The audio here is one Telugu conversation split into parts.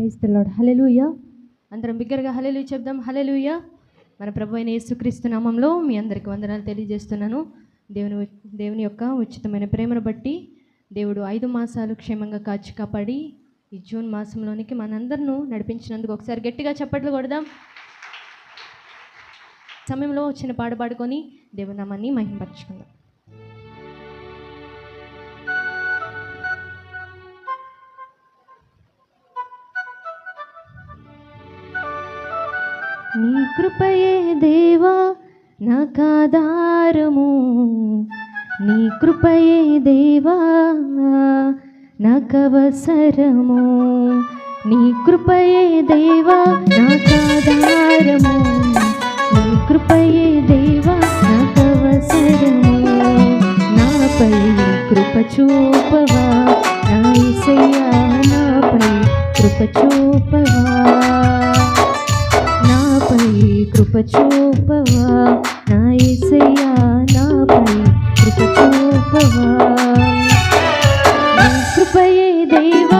ప్రైజ్ తెల్లాడు హలెలుయ అందరం బిగ్గరగా హలెలు చెప్దాం. హలెలుయ మన ప్రభు అయిన యేసుక్రీస్తు నామంలో మీ అందరికి వందనాలు తెలియజేస్తున్నాను. దేవుని దేవుని యొక్క ఉచితమైన ప్రేమను బట్టి దేవుడు ఐదు మాసాలు క్షేమంగా కాచి కాపాడి ఈ జూన్ మాసంలోనికి మనందరినూ నడిపించినందుకు ఒకసారి గట్టిగా చప్పట్లు కొడదాం. సమయంలో వచ్చిన పాట పాడుకొని దేవునామాన్ని మహిమపరచుకుందాం కృపయే దేవా నాకాధారము నీ కృపయే దేవా నాకవసరము నీ కృపయే దేవా నాకాధారము నీ కృపయే దేవా నాకవసరము నాపై కృప చూపవా నా ఇసయ్యా నాపై కృప చూపవా. కృప చూపవా? నా యేసయ్యా నాపై కృప చూపవా? కృపయే దేవా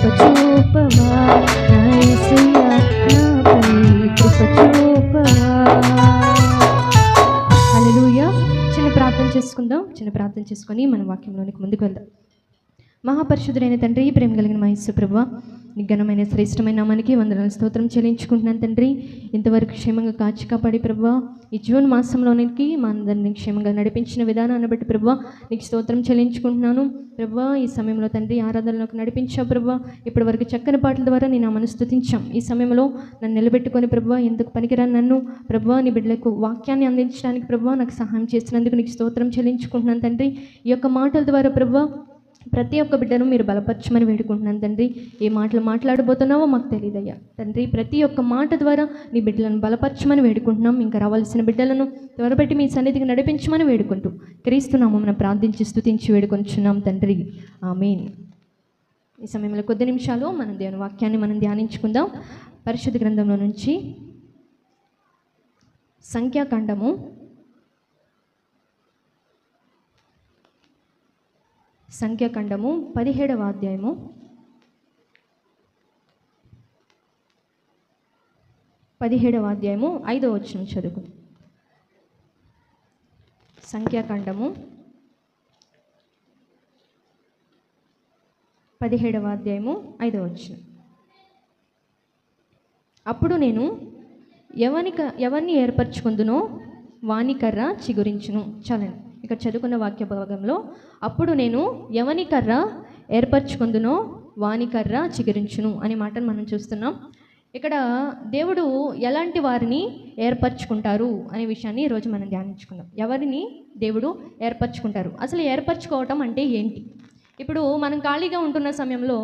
కృప చూపవా కృప చూపవా హల్లెలూయా. చిన్న ప్రార్థన చేసుకుందాం. చిన్న ప్రార్థన చేసుకొని మన వాక్యంలోనికి ముందుకు వెళ్దాం. మహాపరిశుద్ధుడైన తండ్రి ప్రేమ కలిగిన మహేశ్వర ప్రభు నీ ఘనమైన శ్రేష్టమైన నామానికి వందనాలు. స్తోత్రం చెల్లించుకుంటున్నాను తండ్రి. ఇంతవరకు క్షేమంగా కాచి కాపాడి ప్రభు ఈ జూన్ మాసంలోనికి మా అందరినీ క్షేమంగా నడిపించిన విధానాన్ని బట్టి ప్రభు నీకు స్తోత్రం చెల్లించుకుంటున్నాను. ప్రభు ఈ సమయంలో తండ్రి ఆరాధనలోకి నడిపించావు ప్రభు ఇప్పటి వరకు చక్కని పాటల ద్వారా నేను ఆమెను స్తుతించాం. ఈ సమయంలో నన్ను నిలబెట్టుకొని ప్రభు ఎందుకు పనికిరాను నన్ను? ప్రభు నీ బిడ్డలకు వాక్యాన్ని అందించడానికి ప్రభు నాకు సహాయం చేసినందుకు నీకు స్తోత్రం చెల్లించుకుంటున్నాను తండ్రి. ఈ యొక్క మాటల ద్వారా ప్రభు ప్రతి ఒక్క బిడ్డను మీరు బలపరచమని వేడుకుంటున్నాను తండ్రి. ఏ మాటలు మాట్లాడబోతున్నావో మాకు తెలియదయ్యా తండ్రి ప్రతి ఒక్క మాట ద్వారా నీ బిడ్డలను బలపరచమని వేడుకుంటున్నాం. ఇంకా రావాల్సిన బిడ్డలను త్వరపెట్టి మీ సన్నిధికి నడిపించమని వేడుకుంటూ క్రీస్తునామం ప్రార్థించి స్థుతించి వేడుకొంచున్నాం తండ్రి. ఆమేన్. ఈ సమయంలో కొద్ది నిమిషాలు మనం దేవుని వాక్యాన్ని మనం ధ్యానించుకుందాం. పరిశుద్ధ గ్రంథంలో నుంచి సంఖ్యాకాండము సంఖ్యాఖండము పదిహేడవ అధ్యాయము. పదిహేడవ అధ్యాయము ఐదవ వచనం చదువు. సంఖ్యాఖండము పదిహేడవ అధ్యాయము ఐదవ వచనం. అప్పుడు నేను ఎవని ఎవరిని ఏర్పరచుకుందునో వాణికర్ర చిగురించును. చాలండి ఇక్కడ చదువుకున్న వాక్య భాగంలో అప్పుడు నేను ఎవని కర్ర ఏర్పరచుకుందునో వాని కర్ర చిగురించును అనే మాటను మనం చూస్తున్నాం. ఇక్కడ దేవుడు ఎలాంటి వారిని ఏర్పరచుకుంటారు అనే విషయాన్ని ఈరోజు మనం ధ్యానించుకుందాం. ఎవరిని దేవుడు ఏర్పరచుకుంటారు? అసలు ఏర్పరచుకోవటం అంటే ఏంటి? ఇప్పుడు మనం ఖాళీగా ఉంటున్న సమయంలో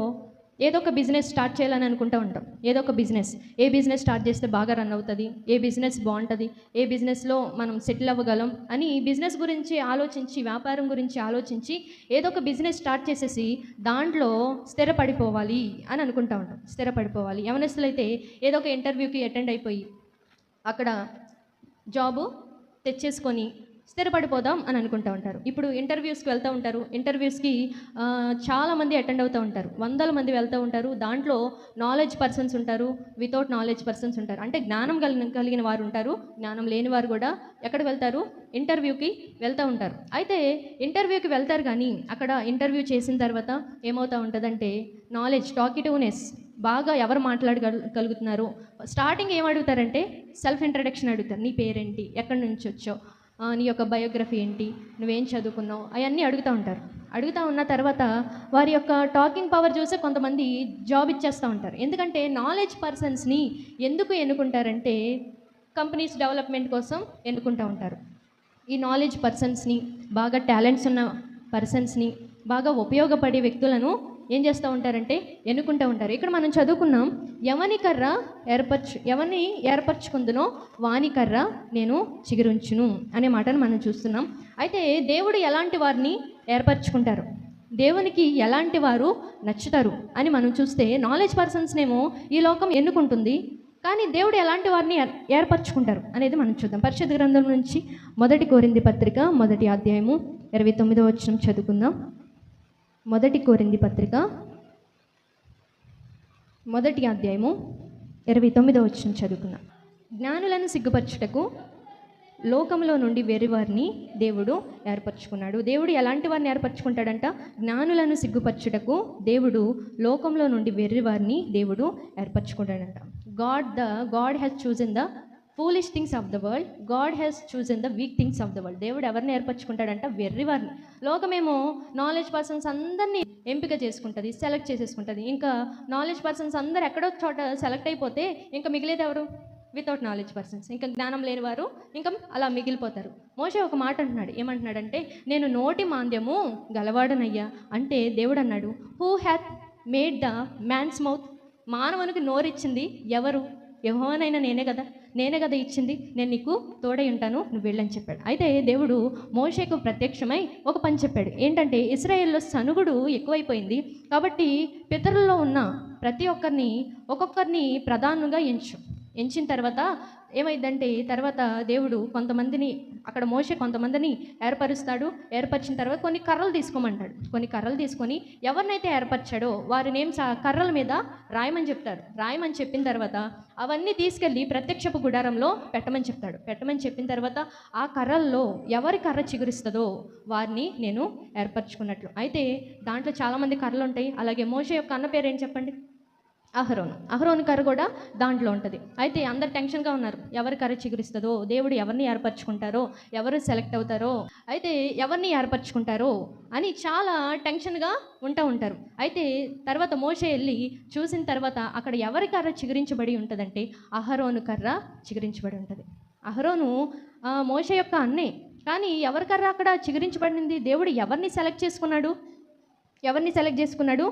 ఏదో ఒక బిజినెస్ స్టార్ట్ చేయాలని అనుకుంటూ ఉంటాం. ఏదో ఒక బిజినెస్. ఏ బిజినెస్ స్టార్ట్ చేస్తే బాగా రన్ అవుతుంది? ఏ బిజినెస్ బాగుంటుంది? ఏ బిజినెస్లో మనం సెటిల్ అవ్వగలం? అని బిజినెస్ గురించి ఆలోచించి వ్యాపారం గురించి ఆలోచించి ఏదో ఒక బిజినెస్ స్టార్ట్ చేసేసి దాంట్లో స్థిరపడిపోవాలి అని అనుకుంటా ఉంటాం. స్థిరపడిపోవాలి. యవనస్తులు అయితే ఏదో ఒక ఇంటర్వ్యూకి అటెండ్ అయిపోయి అక్కడ జాబు తెచ్చేసుకొని స్థిరపడిపోదాం అని అనుకుంటూ ఉంటారు. ఇప్పుడు ఇంటర్వ్యూస్కి వెళ్తూ ఉంటారు. ఇంటర్వ్యూస్కి చాలామంది అటెండ్ అవుతూ ఉంటారు. వందల మంది వెళ్తూ ఉంటారు. దాంట్లో నాలెడ్జ్ పర్సన్స్ ఉంటారు. వితౌట్ నాలెడ్జ్ పర్సన్స్ ఉంటారు. అంటే జ్ఞానం కలిగిన కలిగిన వారు ఉంటారు. జ్ఞానం లేని వారు కూడా ఎక్కడికి వెళ్తారు? ఇంటర్వ్యూకి వెళ్తూ ఉంటారు. అయితే ఇంటర్వ్యూకి వెళ్తారు కానీ అక్కడ ఇంటర్వ్యూ చేసిన తర్వాత ఏమవుతూ ఉంటుందంటే నాలెడ్జ్ టాకిటివ్నెస్ బాగా ఎవరు మాట్లాడగలుగుతున్నారు స్టార్టింగ్ ఏం అడుగుతారంటే సెల్ఫ్ ఇంట్రడక్షన్ అడుగుతారు. నీ పేరేంటి? ఎక్కడి నుంచి వచ్చావు? నీ యొక్క బయోగ్రఫీ ఏంటి? నువ్వేం చదువుకున్నావు? అవన్నీ అడుగుతూ ఉంటారు. అడుగుతూ ఉన్న తర్వాత వారి యొక్క టాకింగ్ పవర్ చూసే కొంతమంది జాబ్ ఇచ్చేస్తూ ఉంటారు. ఎందుకంటే నాలెడ్జ్ పర్సన్స్ని ఎందుకు ఎన్నుకుంటారంటే కంపెనీస్ డెవలప్మెంట్ కోసం ఎన్నుకుంటూ ఉంటారు. ఈ నాలెడ్జ్ పర్సన్స్ని బాగా టాలెంట్స్ ఉన్న పర్సన్స్ని బాగా ఉపయోగపడే వ్యక్తులను ఏం చేస్తూ ఉంటారంటే ఎన్నుకుంటూ ఉంటారు. ఇక్కడ మనం చదువుకున్నాం ఎవని కర్ర ఏర్పరచు ఎవరిని ఏర్పరచుకుందునో వాని కర్ర నేను చిగురుంచును అనే మాటను మనం చూస్తున్నాం. అయితే దేవుడు ఎలాంటి వారిని ఏర్పరచుకుంటారు? దేవునికి ఎలాంటి వారు నచ్చుతారు అని మనం చూస్తే నాలెడ్జ్ పర్సన్స్నేమో ఈ లోకం ఎన్నుకుంటుంది కానీ దేవుడు ఎలాంటి వారిని ఏర్పరచుకుంటారు? అనేది మనం చూద్దాం. పరిషత్ గ్రంథం నుంచి మొదటి కోరింది పత్రిక మొదటి అధ్యాయము ఇరవై తొమ్మిదో వచ్చిన చదువుకుందాం. మొదటి కోరింది పత్రిక. మొదటి అధ్యాయము ఇరవై తొమ్మిదో వచ్చిన చదువుకున్నా. జ్ఞానులను సిగ్గుపరచుటకు లోకంలో నుండి వేరే వారిని దేవుడు ఏర్పరచుకున్నాడు. దేవుడు ఎలాంటి వారిని ఏర్పరచుకుంటాడంట? జ్ఞానులను సిగ్గుపరచుటకు దేవుడు లోకంలో నుండి వేరే వారిని దేవుడు ఏర్పరచుకుంటాడంట. God the God has chosen the foolish things of the world God has chosen the weak things of the world దేవుడు ఎవరిని ఏర్పరచుకుంటాడంట? వెర్రి వారిని లోకమేమో నాలెడ్జ్ పర్సన్స్ అందరినీ ఎంపిక చేసుకుంటుంది సెలెక్ట్ చేసేసుకుంటుంది. ఇంకా నాలెడ్జ్ పర్సన్స్ అందరు ఎక్కడో చోట సెలెక్ట్ అయిపోతే ఇంకా మిగిలేదు ఎవరు? వితౌట్ నాలెడ్జ్ పర్సన్స్ ఇంకా జ్ఞానం లేని వారు ఇంకా అలా మిగిలిపోతారు. మోషే ఒక మాట అంటున్నాడు. ఏమంటున్నాడంటే నేను నోటి మాంద్యము గలవాడనయ్యా. అంటే దేవుడు అన్నాడు who hath made the man's mouth మానవునికి నోరిచ్చింది ఎవరు? యెహోవానైనా నేనే కదా నేనే కదా ఇచ్చింది నేను నీకు తోడై ఉంటాను నువ్వు వెళ్ళని చెప్పాడు. అయితే దేవుడు మోషేకు ప్రత్యక్షమై ఒక పని చెప్పాడు. ఏంటంటే ఇస్రాయేల్లో సనుగుడు ఎక్కువైపోయింది. కాబట్టి పితరుల్లో ఉన్న ప్రతి ఒక్కరిని ఒక్కొక్కరిని ప్రధానంగా ఎంచు. ఎంచిన తర్వాత ఏమైందంటే తర్వాత దేవుడు కొంతమందిని అక్కడ మోసే కొంతమందిని ఏర్పరుస్తాడు. ఏర్పరిచిన తర్వాత కొన్ని కర్రలు తీసుకోమంటాడు. కొన్ని కర్రలు తీసుకొని ఎవరినైతే ఏర్పరిచాడో వారి నేమ్స్ ఆ కర్రల మీద రాయమని చెప్తారు రాయమని చెప్పిన తర్వాత అవన్నీ తీసుకెళ్ళి ప్రత్యక్షపు గుడారంలో పెట్టమని చెప్తాడు. పెట్టమని చెప్పిన తర్వాత ఆ కర్రల్లో ఎవరి కర్ర చిగురిస్తుందో వారిని నేను ఏర్పరచుకున్నట్లు. అయితే దాంట్లో చాలామంది కర్రలు ఉంటాయి. అలాగే మోసే యొక్క అన్న పేరు ఏం చెప్పండి? అహరోను. అహరోను కర్ర కూడా దాంట్లో ఉంటుంది. అయితే అందరు టెన్షన్గా ఉన్నారు. ఎవరి కర్ర చిగురిస్తుందో దేవుడు ఎవరిని ఏర్పరచుకుంటారో ఎవరు సెలెక్ట్ అవుతారో అయితే ఎవరిని ఏర్పరచుకుంటారో అని చాలా టెన్షన్గా ఉంటా ఉంటారు. అయితే తర్వాత మోషే వెళ్ళి చూసిన తర్వాత అక్కడ ఎవరి కర్ర చిగురించబడి ఉంటుందంటే అహరోను కర్ర చిగురించబడి ఉంటుంది. అహరోను మోస యొక్క అన్నే. కానీ ఎవరి కర్ర అక్కడ చిగురించబడింది? దేవుడు ఎవరిని సెలెక్ట్ చేసుకున్నాడు? ఎవరిని సెలెక్ట్ చేసుకున్నాడు?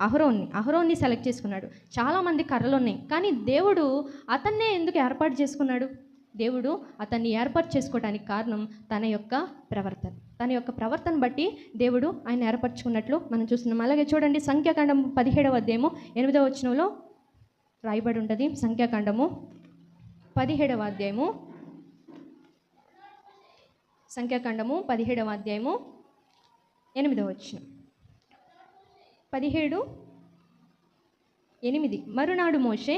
అహరోన్ని అహరోన్ని సెలెక్ట్ చేసుకున్నాడు. చాలామంది కర్రలు ఉన్నాయి కానీ దేవుడు అతన్నే ఎందుకు ఏర్పాటు చేసుకున్నాడు? దేవుడు అతన్ని ఏర్పాటు చేసుకోవడానికి కారణం తన యొక్క ప్రవర్తన. తన యొక్క ప్రవర్తన బట్టి దేవుడు ఆయన ఏర్పరచుకున్నట్లు మనం చూస్తున్నాం. అలాగే చూడండి సంఖ్యాకాండం పదిహేడవ అధ్యాయము ఎనిమిదవ వచనంలో రాయబడి ఉంటుంది సంఖ్యాకాండము పదిహేడవ అధ్యాయము సంఖ్యాకాండము పదిహేడవ అధ్యాయము ఎనిమిదవ వచనం. పదిహేడు ఎనిమిది. మరునాడు మోషే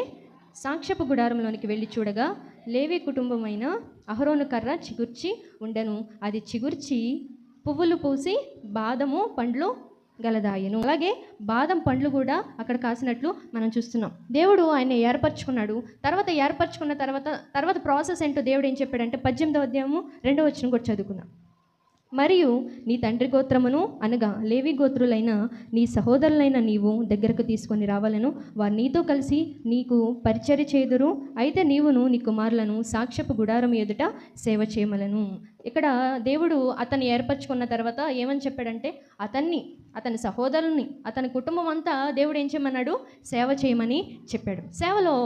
సాక్ష్యపు గుడారంలోనికి వెళ్ళి చూడగా లేవి కుటుంబమైన అహరోను కర్ర చిగుర్చి ఉండెను. అది చిగుర్చి పువ్వులు పూసి బాదము పండ్లు గలదాయను. అలాగే బాదం పండ్లు కూడా అక్కడ కాసినట్లు మనం చూస్తున్నాం. దేవుడు ఆయన ఏర్పరచుకున్నాడు. తర్వాత ఏర్పరచుకున్న తర్వాత తర్వాత ప్రాసెస్ ఏంటో దేవుడు ఏం చెప్పాడంటే పద్దెనిమిదవ అధ్యాయము రెండవ వచ్చిన కూడా చదువుకున్నాం మరియు నీ తండ్రి గోత్రమును అనగా లేవి గోత్రులైన నీ సహోదరులైన నీవు దగ్గరకు తీసుకొని రావాలను. వారు నీతో కలిసి నీకు పరిచర్య చేదురు. అయితే నీవును నీ కుమారులను సాక్ష్యపు గుడారం ఎదుట సేవ చేయమలను. ఇక్కడ దేవుడు అతన్ని ఏర్పరచుకున్న తర్వాత ఏమని చెప్పాడంటే అతన్ని అతని సహోదరుల్ని అతని కుటుంబం అంతా దేవుడు ఏం చేయమన్నాడు? సేవ చేయమని చెప్పాడు. సేవలో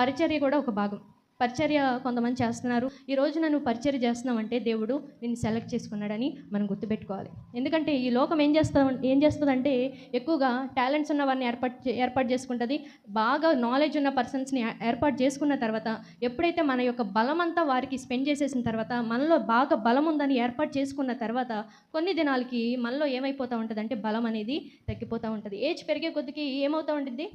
పరిచర్య కూడా ఒక భాగం. పరిచర్య కొంతమంది చేస్తున్నారు. ఈ రోజు నువ్వు పరిచర్య చేస్తున్నావంటే దేవుడు నిన్ను సెలెక్ట్ చేసుకున్నాడని మనం గుర్తుపెట్టుకోవాలి. ఎందుకంటే ఈ లోకం ఏం చేస్తా ఏం చేస్తుందంటే ఎక్కువగా టాలెంట్స్ ఉన్న వారిని ఏర్పాటు ఏర్పాటు చేసుకుంటుంది. బాగా నాలెడ్జ్ ఉన్న పర్సన్స్ని ఏర్పాటు చేసుకున్న తర్వాత ఎప్పుడైతే మన యొక్క బలం అంతా వారికి స్పెండ్ చేసేసిన తర్వాత మనలో బాగా బలం ఉందని ఏర్పాటు చేసుకున్న తర్వాత కొన్ని దినాలకి మనలో ఏమైపోతూ ఉంటుంది అంటే బలం అనేది తగ్గిపోతూ ఉంటుంది. ఏజ్ పెరిగే కొద్దికి ఏమవుతూ ఉంటుంది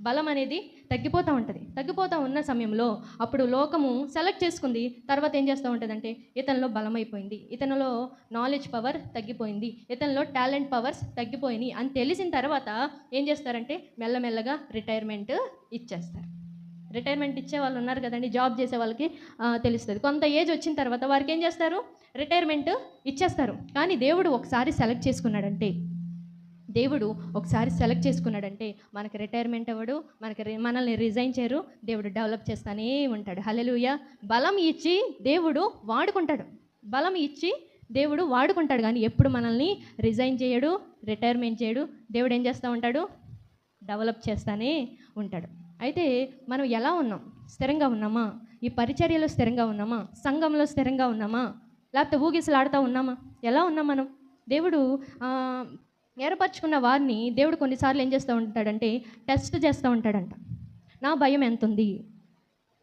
బలం అనేది తగ్గిపోతూ ఉంటుంది. తగ్గిపోతూ ఉన్న సమయంలో అప్పుడు లోకము సెలెక్ట్ చేసుకుంది తర్వాత ఏం చేస్తూ ఉంటుందంటే ఇతనిలో బలం అయిపోయింది. ఇతనిలో నాలెడ్జ్ పవర్ తగ్గిపోయింది. ఇతనిలో టాలెంట్ పవర్స్ తగ్గిపోయినాయి. అని తెలిసిన తర్వాత ఏం చేస్తారంటే మెల్లమెల్లగా రిటైర్మెంట్ ఇచ్చేస్తారు. రిటైర్మెంట్ ఇచ్చే వాళ్ళు ఉన్నారు కదండి జాబ్ చేసే వాళ్ళకి తెలుస్తుంది. కొంత ఏజ్ వచ్చిన తర్వాత వారికి ఏం చేస్తారు? రిటైర్మెంట్ ఇచ్చేస్తారు. కానీ దేవుడు ఒకసారి సెలెక్ట్ చేసుకున్నాడంటే దేవుడు ఒకసారి సెలెక్ట్ చేసుకున్నాడంటే మనకి రిటైర్మెంట్ అవ్వడు మనకి మనల్ని రిజైన్ చేయరు దేవుడు డెవలప్ చేస్తానే ఉంటాడు. హలెలుయ బలం ఇచ్చి దేవుడు వాడుకుంటాడు. బలం ఇచ్చి దేవుడు వాడుకుంటాడు కానీ ఎప్పుడు మనల్ని రిజైన్ చేయడు రిటైర్మెంట్ చేయడు. దేవుడు ఏం చేస్తూ ఉంటాడు? డెవలప్ చేస్తానే ఉంటాడు. అయితే మనం ఎలా ఉన్నాం? స్థిరంగా ఉన్నామా? ఈ పరిచర్యలో స్థిరంగా ఉన్నామా? సంఘంలో స్థిరంగా ఉన్నామా? లేకపోతే ఊగిసలాడుతూ ఉన్నామా? ఎలా ఉన్నాం మనం? దేవుడు ఏర్పరచుకున్న వారిని దేవుడు కొన్నిసార్లు ఏం చేస్తూ ఉంటాడంటే టెస్ట్ చేస్తూ ఉంటాడంట. నా భయం ఎంత ఉంది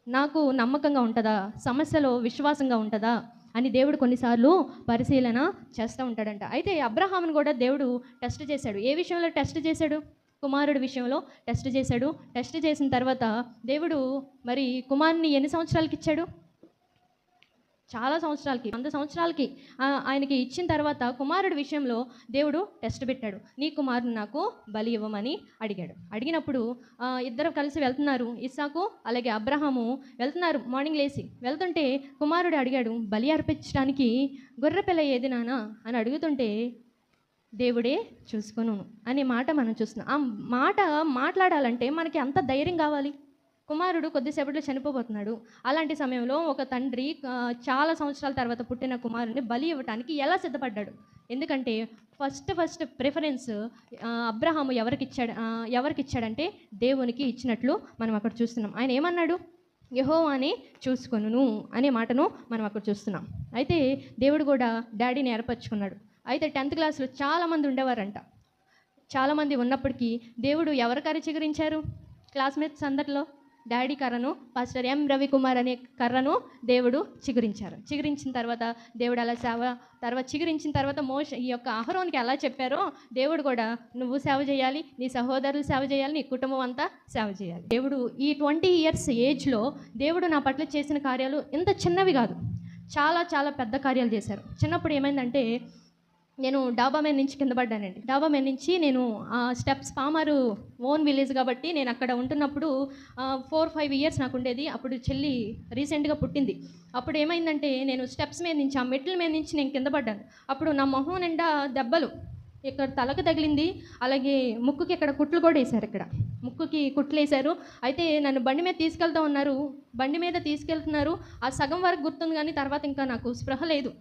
నాకు నమ్మకంగా ఉంటుందా? సమస్యలో విశ్వాసంగా ఉంటుందా? అని దేవుడు కొన్నిసార్లు పరిశీలన చేస్తూ ఉంటాడంట. అయితే అబ్రహాంను కూడా దేవుడు టెస్ట్ చేశాడు. ఏ విషయంలో టెస్ట్ చేశాడు? కుమారుడి విషయంలో టెస్ట్ చేశాడు. టెస్ట్ చేసిన తర్వాత దేవుడు మరి కుమారుని ఎన్ని సంవత్సరాలకి ఇచ్చాడు? చాలా సంవత్సరాలకి వంద సంవత్సరాలకి ఆయనకి ఇచ్చిన తర్వాత కుమారుడి విషయంలో దేవుడు టెస్ట్ పెట్టాడు. నీ కుమారుని నాకు బలి ఇవ్వమని అడిగాడు. అడిగినప్పుడు ఇద్దరు కలిసి వెళ్తున్నారు. ఇస్సాకు అలాగే అబ్రహాము వెళ్తున్నారు. మార్నింగ్ లేచి వెళ్తుంటే కుమారుడు అడిగాడు బలి అర్పించడానికి గొర్రెపిల్ల ఏది నానా? అని అడుగుతుంటే దేవుడే చూసుకును అనే మాట మనం చూస్తున్నాం. ఆ మాట మాట్లాడాలంటే మనకి అంత ధైర్యం కావాలి? కుమారుడు కొద్దిసేపట్లో చనిపోబోతున్నాడు. అలాంటి సమయంలో ఒక తండ్రి చాలా సంవత్సరాల తర్వాత పుట్టిన కుమారుని బలి ఇవ్వటానికి ఎలా సిద్ధపడ్డాడు? ఎందుకంటే ఫస్ట్ ఫస్ట్ ప్రిఫరెన్స్ అబ్రహాము ఎవరికి ఇచ్చాడు ఎవరికి ఇచ్చాడంటే దేవునికి ఇచ్చినట్లు మనం అక్కడ చూస్తున్నాం. ఆయన ఏమన్నాడు? యహో అని చూసుకొను అనే మాటను మనం అక్కడ చూస్తున్నాం. అయితే దేవుడు కూడా డాడీని ఏర్పరచుకున్నాడు. అయితే టెన్త్ క్లాస్లో చాలామంది ఉండేవారంట. చాలామంది ఉన్నప్పటికీ దేవుడు ఎవరికరి చిగురించారు? క్లాస్మేట్స్ అందరిలో? డాడీ కర్రను పాస్టర్ ఎం రవికుమార్ అనే కర్రను దేవుడు చిగురించారు. చిగురించిన తర్వాత దేవుడు అలా సేవ తర్వాత చిగురించిన తర్వాత మోష ఈ యొక్క ఆహరోనికి ఎలా చెప్పారో దేవుడు కూడా నువ్వు సేవ చేయాలి నీ సహోదరులు సేవ చేయాలి నీ కుటుంబం అంతా సేవ చేయాలి. దేవుడు ఈ ట్వంటీ ఇయర్స్ ఏజ్లో దేవుడు నా పట్ల చేసిన కార్యాలు ఇంత చిన్నవి కాదు. చాలా చాలా పెద్ద కార్యాలు చేశారు. చిన్నప్పుడు ఏమైందంటే నేను డాబా మీద నుంచి కింద పడ్డానండి. డాబా మీద నుంచి నేను ఆ స్టెప్స్ పామారు ఓన్ విలేజ్ కాబట్టి నేను అక్కడ ఉంటున్నప్పుడు ఫోర్ ఫైవ్ ఇయర్స్ నాకు ఉండేది. అప్పుడు చెల్లి రీసెంట్గా పుట్టింది. అప్పుడు ఏమైందంటే నేను స్టెప్స్ మీద నుంచి ఆ మెట్ల మీద నుంచి నేను కింద పడ్డాను. అప్పుడు నా మొహం నిండా దెబ్బలు. ఇక్కడ తలకు తగిలింది. అలాగే ముక్కుకి ఇక్కడ కుట్లు కూడా వేశారు ఇక్కడ. ముక్కుకి కుట్లు వేశారు. అయితే నన్ను బండి మీద తీసుకెళ్తా ఉన్నారు. బండి మీద తీసుకెళ్తున్నారు. ఆ సగం వరకు గుర్తుంది కానీ తర్వాత ఇంకా నాకు స్పృహ లేదు.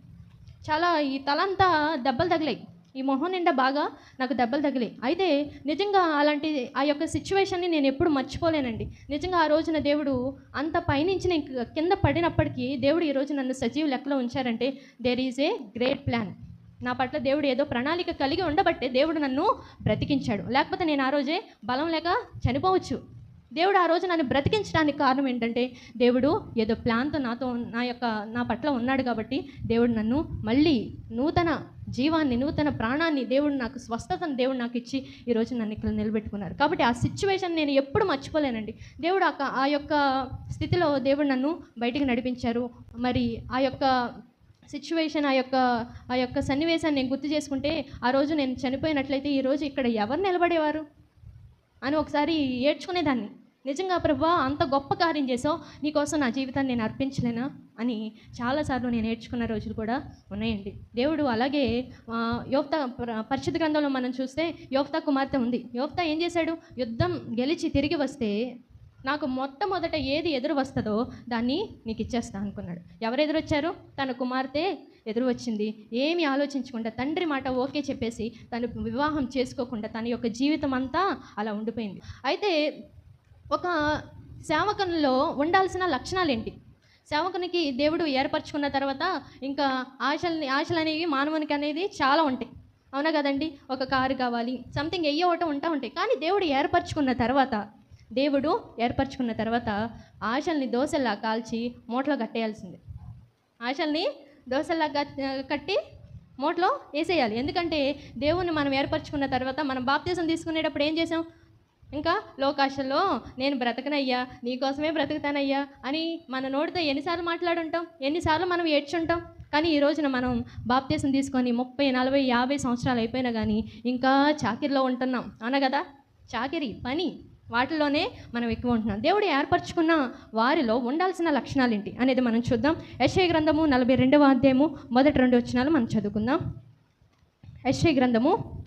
చాలా ఈ తలంతా దెబ్బలు తగిలాయి. ఈ మొహం నిండా బాగా నాకు దెబ్బలు తగిలాయి. అయితే నిజంగా అలాంటి ఆ యొక్క సిచ్యువేషన్ని నేను ఎప్పుడు మర్చిపోలేనండి. నిజంగా ఆ రోజున దేవుడు అంత పైనుంచి నేను కింద పడినప్పటికీ దేవుడు ఈరోజు నన్ను సజీవ లెక్కలో ఉంచారంటే there is a great plan నా పట్ల దేవుడు ఏదో ప్రణాళిక కలిగి ఉండబట్టే దేవుడు నన్ను బ్రతికించాడు. లేకపోతే నేను ఆ రోజే బలం లేక చనిపోవచ్చు. దేవుడు ఆ రోజు నన్ను బ్రతికించడానికి కారణం ఏంటంటే దేవుడు ఏదో ప్లాన్తో నాతో నా యొక్క నా పట్ల ఉన్నాడు కాబట్టి దేవుడు నన్ను మళ్ళీ నూతన జీవాన్ని నూతన ప్రాణాన్ని దేవుడు నాకు స్వస్థతను దేవుడు నాకు ఇచ్చి ఈరోజు నన్ను ఇక్కడ నిలబెట్టుకున్నారు. కాబట్టి ఆ సిచ్యువేషన్ నేను ఎప్పుడు మర్చిపోలేనండి. దేవుడు ఆ- ఆ యొక్క స్థితిలో దేవుడు నన్ను బయటికి నడిపించారు. మరి ఆ యొక్క సిచ్యువేషన్ ఆ యొక్క ఆ యొక్క సన్నివేశాన్ని నేను గుర్తు చేసుకుంటే ఆ రోజు నేను చనిపోయినట్లయితే ఈ రోజు ఇక్కడ ఎవరు నిలబడేవారు? అని ఒకసారి ఏడ్చుకునేదాన్ని. నిజంగా ప్రభా అంత గొప్ప కార్యం చేసావు. నీకోసం నా జీవితాన్ని నేను అర్పించలేనా? అని చాలాసార్లు నేను నేర్చుకున్న రోజులు కూడా ఉన్నాయండి. దేవుడు అలాగే యోక్త పరిశుద్ధ గ్రంథంలో మనం చూస్తే యోక్త కుమార్తె ఉంది. యోక్త ఏం చేశాడు? యుద్ధం గెలిచి తిరిగి వస్తే నాకు మొట్టమొదట ఏది ఎదురు వస్తుందో దాన్ని నీకు ఇచ్చేస్తా అనుకున్నాడు. ఎవరు ఎదురొచ్చారు? తన కుమార్తె ఎదురు వచ్చింది ఏమి ఆలోచించకుండా తండ్రి మాట ఓకే చెప్పేసి తను వివాహం చేసుకోకుండా తన యొక్క జీవితం అంతా అలా ఉండిపోయింది. అయితే ఒక సేవకంలో ఉండాల్సిన లక్షణాలు ఏంటి సేవకునికి దేవుడు ఏర్పరచుకున్న తర్వాత ఇంకా ఆశల్ని ఆశలు అనేవి మానవునికి అనేది చాలా ఉంటాయి. అవునా కదండి? ఒక కారు కావాలి సంథింగ్ ఎయ్యో ఒకటి ఉంటా ఉంటాయి. కానీ దేవుడు ఏర్పరచుకున్న తర్వాత దేవుడు ఏర్పరచుకున్న తర్వాత ఆశల్ని దోశల్లా కాల్చి మూటలో కట్టేయాల్సిందే. ఆశల్ని దోశలా కట్టి మూటలో వేసేయాలి. ఎందుకంటే దేవుణ్ణి మనం ఏర్పరచుకున్న తర్వాత మనం బాప్తీసం తీసుకునేటప్పుడు ఏం చేసాం ఇంకా లోకాశల్లో నేను బ్రతకనయ్యా నీకోసమే బ్రతుకుతానయ్యా అని మన నోటితో ఎన్నిసార్లు మాట్లాడుంటాం ఎన్నిసార్లు మనం ఏడ్చుంటాం. కానీ ఈ రోజున మనం బాప్తీసం తీసుకొని ముప్పై నలభై యాభై సంవత్సరాలు అయిపోయినా కానీ ఇంకా చాకిరిలో ఉంటున్నాం. అవునా కదా? చాకిరి పని. వాటిలోనే మనం ఎక్కువ ఉంటున్నాం. దేవుడు ఏర్పరచుకున్న వారిలో ఉండాల్సిన లక్షణాలు ఏంటి అనేది మనం చూద్దాం. యశ్ఐ గ్రంథము నలభై రెండవ అధ్యాయము మొదటి రెండు వచ్చినాలు మనం చదువుకుందాం. యశ్ఐ గ్రంథము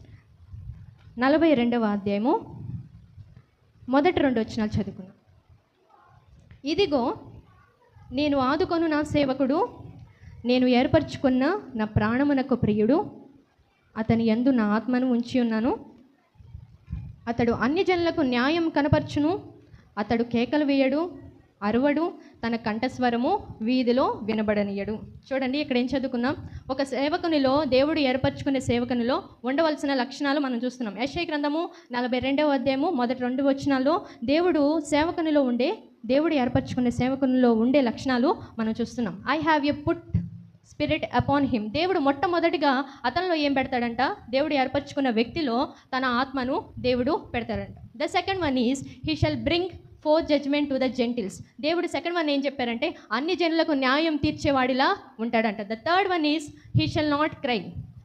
నలభై రెండవ అధ్యాయము మొదటి రెండు వచ్చినాలు చదువుకుందాం. ఇదిగో నేను ఆదుకొను నా సేవకుడు నేను ఏర్పరచుకున్న నా ప్రాణమునకు ప్రియుడు అతని ఎందు నా ఆత్మను ఉంచి ఉన్నాను. అతడు అన్యజనులకు న్యాయం కనపరచును. అతడు కేకలు వేయడు అరువడు తన కంఠస్వరము వీధిలో వినబడనీయడు. చూడండి ఇక్కడ ఏం చదువుకున్నాం? ఒక సేవకునిలో దేవుడు ఏర్పరచుకునే సేవకునిలో ఉండవలసిన లక్షణాలు మనం చూస్తున్నాం. యశ్ఐ గ్రంథము నలభై రెండవ అధ్యాయము మొదటి రెండు వచనాల్లో దేవుడు సేవకునిలో ఉండే దేవుడు ఏర్పరచుకునే సేవకునిలో ఉండే లక్షణాలు మనం చూస్తున్నాం. I have a put spirit upon him దేవుడు మొట్టమొదటిగా అతనిలో ఏం పెడతాడంట? దేవుడు ఏర్పరచుకున్న వ్యక్తిలో తన ఆత్మను దేవుడు పెడతాడంట. The second one is he shall bring forth judgement to the gentiles దేవుడు సెకండ్ వన్ ఏం చెప్పారంటే అన్ని జనులకు న్యాయం తీర్చేవాడిలా ఉంటాడంట. The third one is he shall not cry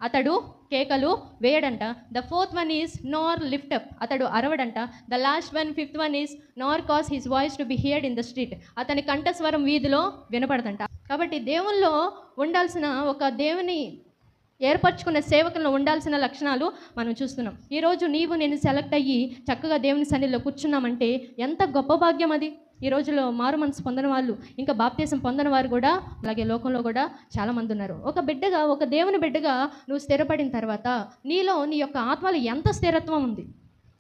అతడు కేకలు వేయడంట. The fourth one is nor lift up అతడు అరవడంట. The last one fifth one is nor cause his voice to be heard in the street అతని కంఠస్వరం వీధిలో వినపడదంట కాబట్టి దేవుల్లో ఉండాల్సిన ఒక దేవుని ఏర్పరచుకున్న సేవకుల్లో ఉండాల్సిన లక్షణాలు మనం చూస్తున్నాం. ఈరోజు నీవు నేను సెలెక్ట్ అయ్యి చక్కగా దేవుని సన్నిధిలో కూర్చున్నామంటే ఎంత గొప్ప భాగ్యం అది. ఈ రోజులో మారు మనసు పొందిన వాళ్ళు ఇంకా బాప్తీసం పొందిన వారు కూడా అలాగే లోకంలో కూడా చాలామంది ఉన్నారు. ఒక బిడ్డగా ఒక దేవుని బిడ్డగా నువ్వు స్థిరపడిన తర్వాత నీలో నీ యొక్క ఆత్మలో ఎంత స్థిరత్వం ఉంది?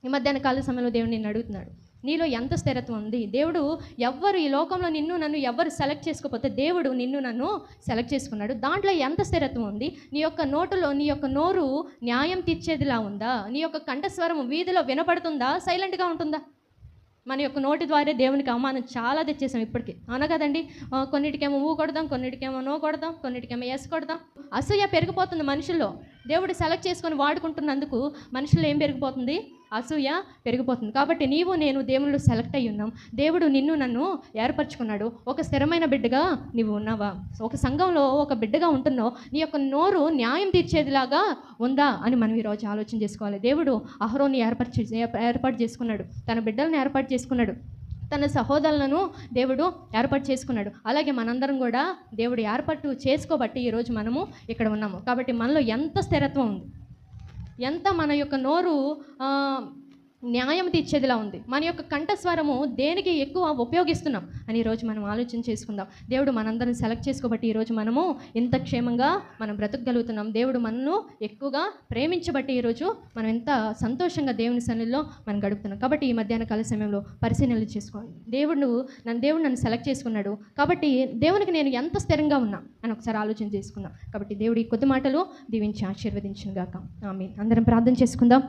ఈ మధ్యాహ్న కాల సమయంలో దేవుడు నిన్ను అడుగుతున్నాడు. నీలో ఎంత స్థిరత్వం ఉంది? దేవుడు ఎవ్వరు ఈ లోకంలో నిన్ను నన్ను ఎవ్వరు సెలెక్ట్ చేసుకోకపోతే దేవుడు నిన్ను నన్ను సెలెక్ట్ చేసుకున్నాడు. దాంట్లో ఎంత స్థిరత్వం ఉంది? నీ యొక్క నోటులో నీ యొక్క నోరు న్యాయం తీర్చేదిలా ఉందా? నీ యొక్క కంఠస్వరం వీధిలో వినపడుతుందా? సైలెంట్గా ఉంటుందా? మన యొక్క నోటి ద్వారా దేవునికి అవమానం చాలా తెచ్చేసాం ఇప్పటికీ. అవునా కదండి? కొన్నిటికేమో ఊ కొడదాం కొన్నిటికేమో నో కొడదాం కొన్నిటికేమో ఎస్ కొడదాం. అసూయ పెరిగిపోతుంది మనుషుల్లో. దేవుడు సెలెక్ట్ చేసుకొని వాడుకుంటున్నందుకు మనుషుల్లో ఏం పెరిగిపోతుంది? అసూయ పెరిగిపోతుంది. కాబట్టి నీవు నేను దేవుళ్ళు సెలెక్ట్ అయి ఉన్నాం. దేవుడు నిన్ను నన్ను ఏర్పరచుకున్నాడు. ఒక స్థిరమైన బిడ్డగా నీవు ఉన్నావా? ఒక సంఘంలో ఒక బిడ్డగా ఉంటున్నావు. నీ యొక్క నోరు న్యాయం తీర్చేదిలాగా ఉందా అని మనం ఈరోజు ఆలోచన చేసుకోవాలి. దేవుడు అహరోని ఏర్పరిచి ఏర్పాటు చేసుకున్నాడు. తన బిడ్డలను ఏర్పాటు చేసుకున్నాడు. తన సహోదరులను దేవుడు ఏర్పాటు చేసుకున్నాడు. అలాగే మనందరం కూడా దేవుడు ఏర్పాటు చేసుకోబట్టి ఈరోజు మనము ఇక్కడ ఉన్నాము. కాబట్టి మనలో ఎంత స్థిరత్వం ఉంది? ఎంత మన యొక్క నోరు న్యాయం తీర్చేదిలా ఉంది. మన యొక్క కంఠస్వరము దేనికి ఎక్కువ ఉపయోగిస్తున్నాం అని ఈరోజు మనం ఆలోచన చేసుకుందాం. దేవుడు మనందరం సెలెక్ట్ చేసుకోబట్టి ఈరోజు మనము ఇంత క్షేమంగా మనం బ్రతకగలుగుతున్నాం. దేవుడు మనను ఎక్కువగా ప్రేమించబట్టి ఈరోజు మనం ఎంత సంతోషంగా దేవుని సన్నిధిలో మనం గడుపుతున్నాం. కాబట్టి ఈ మధ్యాహ్న కాల సమయంలో పరిశీలనలు చేసుకోండి దేవుడు నన్ను దేవుడు నన్ను సెలెక్ట్ చేసుకున్నాడు. కాబట్టి దేవునికి నేను ఎంత స్థిరంగా ఉన్నా అని ఒకసారి ఆలోచన చేసుకుందాం. కాబట్టి దేవుడి కొద్ది మాటలు దీవించి ఆశీర్వదించిన గాక ఆమె అందరం ప్రార్థన చేసుకుందాం.